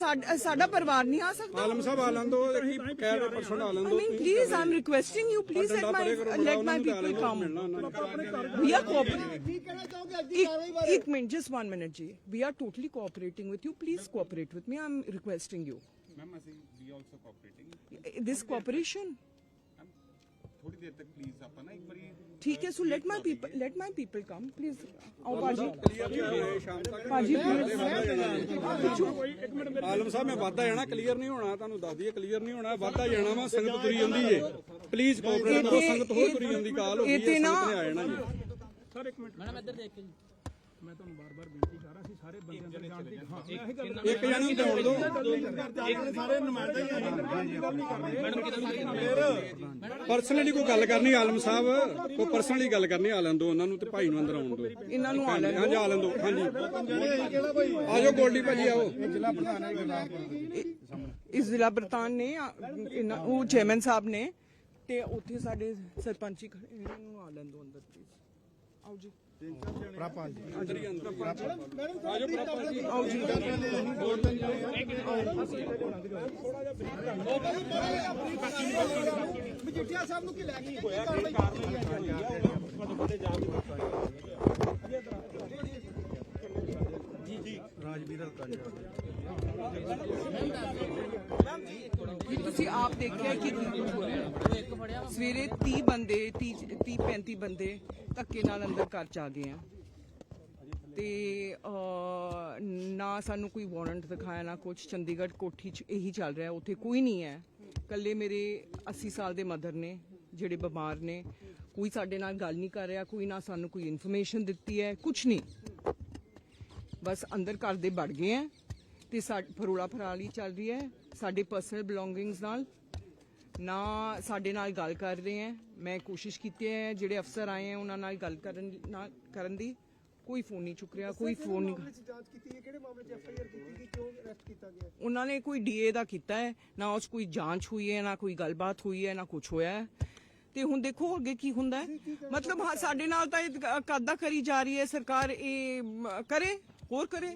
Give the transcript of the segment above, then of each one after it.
ਸਾਡਾ ਸਾਡਾ ਪਰਿਵਾਰ ਨਹੀਂ ਆ ਸਕਦਾ ਆਲਮ ਸਾਹਿਬ ਆਲਮ ਦੋ ਕੀ ਕਹਿ ਰਹੇ person Alam I do mean, please, I'm requesting you, please let my let my people come. We are cooperating. ਕੀ ਕਹਿਣਾ ਚਾਹੋਗੇ ਅੱਜ ਦੀ ਕਾਰਵਾਈ ਇੱਕ ਬਾਰੇ ਇੱਕ ਮਿੰਟ just one minute ਜੀ we are totally cooperating with you please cooperate with me i'm requesting you ma'am ਅਸੀਂ ਵੀ ਆਲਸੋ ਕੋਆਪਰੇਟਿੰਗ this cooperation ਥੋੜੀ ਦੇਰ ਤੱਕ ਪਲੀਜ਼ ਆਪਾਂ ਨਾ ਇੱਕ ਵਾਰੀ ਠੀਕ ਹੈ so let my people let my people come please ਆਓ ਬਾਜੀ। ਬਾਜੀ ਆਲਮ ਸਾਹਿਬ ਮੈਂ ਵਾਧਾ ਜਾਣਾ ਕਲੀਅਰ ਨਹੀਂ ਹੋਣਾ ਤੁਹਾਨੂੰ ਦੱਸ ਦਈਏ ਕਲੀਅਰ ਨਹੀਂ ਹੋਣਾ ਵਾਧਾ ਜਾਣਾ ਵਾ ਸੰਗਤ ਤੁਰੀ ਜਾਂਦੀ ਏ ਪਲੀਜ਼ ਕੋਆਪਰੇਟ ਕਰੋ ਸੰਗਤ ਹੋਰ ਤੁਰੀ ਜਾਂਦੀ ਕਾਲ ਹੋ ਗਈ ਇੱਥੇ ਹੈ ਨਾ- ਸੰਗਤ ਨੇ ਆ ਜਾਣਾ ਜੀ। ਸਰ ਇੱਕ ਮਿੰਟ। ਮੈਡਮ ਇੱਧਰ ਦੇਖ ਕੇ ਮੈਂ ਤੁਹਾਨੂੰ ਬਾਰ-ਬਾਰ ਬੇਨਤੀ ਕਰ ਰਿਹਾ ਸੀ ਸਾਰੇ ਬੰਦਿਆਂ ਦਾ ਜਾਣਦੇ ਹਾਂ। ਮੈਂ ਇਹੀ ਗੱਲ ਇੱਕ ਜਣੇ ਨੂੰ ਦੌੜ ਦਿਓ ਸਾਰੇ ਨੁਮਾਇੰਦੇ ਪਰਸਨਲੀ ਕੋਈ ਗੱਲ ਕਰਨੀ ਆਲਮ ਸਾਹਿਬ? ਕੋਈ ਪਰਸਨਲੀ ਗੱਲ ਕਰਨੀ ਆਲਮ ਦੋ ਉਹਨਾਂ ਨੂੰ ਤੇ ਭਾਈ ਨੂੰ ਅੰਦਰ ਆਉਣ ਦਿਓ ਇਹਨਾਂ ਨੂੰ ਆ ਲੈਣ ਹਾਂਜੀ ਆਲਮ ਦੋ ਹਾਂਜੀ। ਆਜੋ ਗੋਲਡੀ ਭਾਜੀ ਆਓ। ਇਸ ਜ਼ਿਲ੍ਹਾ ਪ੍ਰਧਾਨ ਨੇ ਉਹ ਚੇਅਰਮੈਨ ਸਾਹਿਬ ਨੇ ਤੇ ਉੱਥੇ ਸਾਡੇ ਸਰਪੰਚੀ ਖੜੇ ਇਹਨਾਂ ਨੂੰ ਆ ਲੈਣ ਦੋ ਅੰਦਰ ਪਲੀਜ਼ ਆਓ ਜੀ ਅੰਦਰ ਹੀ ਅੰਦਰ ਆਜੋ ਪ੍ਰਾਪਾ ਜੀ ਆਓ ਜੀ ਮਜੀਠੀਆ ਸਾਹਿਬ ਨੂੰ ਕੀ ਲੈ ਕੀ ਕਾਰਵਾਈ ਕੀਤੀ ਹੈ ਕਿ ਤੁਸੀਂ ਆਪ ਦੇਖਿਆ ਕਿ ਕੀ ਕੁਝ ਹੋ ਰਿਹਾ ਸਵੇਰੇ 30 ਬੰਦੇ 30 30 35 ਬੰਦੇ ਧੱਕੇ ਨਾਲ ਅੰਦਰ ਘਰ ਚ ਆ ਗਏ ਆ। ਤੇ ਨਾ ਸਾਨੂੰ ਕੋਈ ਵਾਰੰਟ ਦਿਖਾਇਆ, ਨਾ ਕੁਝ ਚੰਡੀਗੜ੍ਹ ਕੋਠੀ ਚ ਇਹੀ ਚੱਲ ਰਿਹਾ, ਉੱਥੇ ਕੋਈ ਨਹੀਂ ਹੈ। ਕੱਲੇ ਮੇਰੇ 80 ਸਾਲ ਦੇ ਮਦਰ ਨੇ, ਜਿਹੜੇ ਬਿਮਾਰ ਨੇ। ਕੋਈ ਸਾਡੇ ਨਾਲ ਗੱਲ ਨਹੀਂ ਕਰ ਰਿਹਾ, ਕੋਈ ਨਾ ਸਾਨੂੰ ਕੋਈ ਇਨਫੋਰਮੇਸ਼ਨ ਦਿੱਤੀ ਹੈ ਕੁਝ ਨਹੀਂ। ਬਸ ਅੰਦਰ ਘਰ ਦੇ ਵੜ ਗਏ ਆ। ਤੇ ਫਰੋਲਾ ਫਰਾਲੀ ਚੱਲ ਰਹੀ ਹੈ। ਸਾਡੇ ਪਰਸਨਲ ਬਿਲੋਂਗਿੰਗਸ ਨਾਲ। ਨਾ ਸਾਡੇ ਨਾਲ ਗੱਲ ਕਰ ਰਹੇ ਆ ਮੈਂ ਕੋਸ਼ਿਸ਼ ਕੀਤੀ ਹੈ ਜਿਹੜੇ ਅਫਸਰ ਆਏ ਆ ਉਹਨਾਂ ਨਾਲ ਗੱਲ ਕਰਨ ਨਾਲ ਕਰਨ ਦੀ। ਕੋਈ ਫੋਨ ਨਹੀਂ ਚੁੱਕ ਰਿਹਾ ਕੋਈ ਫੋਨ ਨਹੀਂ ਜਾਂਚ ਕੀਤੀ ਹੈ? ਕਿਹੜੇ ਮਾਮਲੇ 'ਚ ਐਫਆਈਆਰ ਕੀਤੀ ਗਈ ਕਿਉਂ ਅਰੈਸਟ ਕੀਤਾ ਗਿਆ? ਉਹਨਾਂ ਨੇ ਕੋਈ ਡੀਏ ਦਾ ਕੀਤਾ ਹੈ। ਨਾ ਉਸ ਕੋਈ ਜਾਂਚ ਹੋਈ ਹੈ ਨਾ ਕੋਈ ਗੱਲਬਾਤ ਹੋਈ ਹੈ ਨਾ ਕੁਝ ਹੋਇਆ ਹੈ। ਤੇ ਹੁਣ ਦੇਖੋ ਅੱਗੇ ਕੀ ਹੁੰਦਾ ਹੈ। ਮਤਲਬ ਹਾਂ ਸਾਡੇ ਨਾਲ ਤਾਂ ਇਹ ਕਾਦਾ ਕਰੀ ਜਾ ਰਹੀ ਹੈ ਸਰਕਾਰ ਇਹ ਕਰੇ ਹੋਰ ਕਰੇ।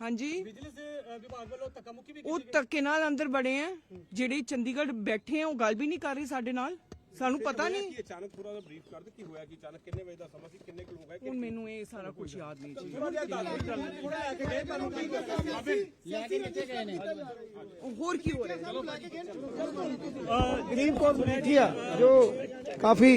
ਹਾਂਜੀ। ਵਿਭਾਗ ਵੱਲੋਂ ਧੱਕਾਮੁੱਕੀ ਵੀ ਉਹ ਧੱਕੇ ਨਾਲ ਅੰਦਰ ਬੜੇ ਆ। ਜਿਹੜੇ ਚੰਡੀਗੜ੍ਹ ਬੈਠੇ ਆ ਉਹ ਗੱਲ ਵੀ ਨਹੀਂ ਕਰ ਰਹੇ ਸਾਡੇ ਨਾਲ। ਸਾਨੂੰ ਪਤਾ ਨਹੀਂ। ਕੀ ਅਚਾਨਕ ਪੂਰਾ ਦਾ ਬਰੀਫ ਕਰ ਦੇ ਕੀ ਹੋਇਆ ਕੀ ਅਚਾਨਕ ਕਿੰਨੇ ਵਜੇ ਦਾ ਸਮਾਂ ਸੀ ਕਿੰਨੇ ਕੁ ਲੋਕ ਆਏ ਹੁਣ ਮੈਨੂੰ ਇਹ ਸਾਰਾ ਕੁਝ ਯਾਦ ਨਹੀਂ ਜੀ। ਹੋਰ ਕੀ ਹੋ ਰਿਹਾ? ਗਰੀਬ ਕੌਰ ਮਜੀਠੀਆ ਜੋ ਕਾਫੀ